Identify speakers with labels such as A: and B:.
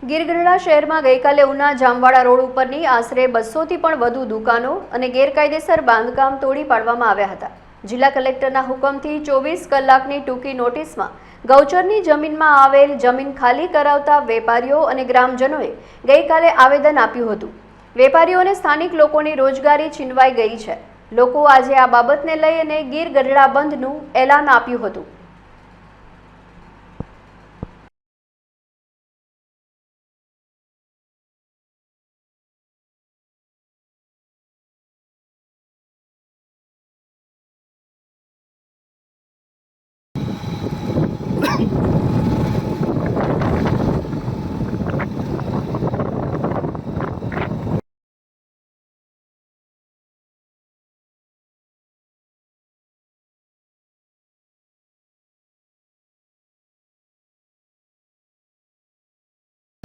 A: ગીરગઢડા શહેરમાં ગઈકાલે ઉના જામવાડા રોડ ઉપરની આશરે બસોથી પણ વધુ દુકાનો અને ગેરકાયદેસર બાંધકામ તોડી પાડવામાં આવ્યા હતા. જિલ્લા કલેક્ટરના હુકમથી ચોવીસ કલાકની ટૂંકી નોટિસમાં ગૌચરની જમીનમાં આવેલ જમીન ખાલી કરાવતા વેપારીઓ અને ગ્રામજનોએ ગઈકાલે આવેદન આપ્યું હતું. વેપારીઓને સ્થાનિક લોકોની રોજગારી છીનવાઈ ગઈ છે. લોકો આજે આ બાબતને લઈ અને ગીર ગઢડા બંધનું એલાન આપ્યું હતું.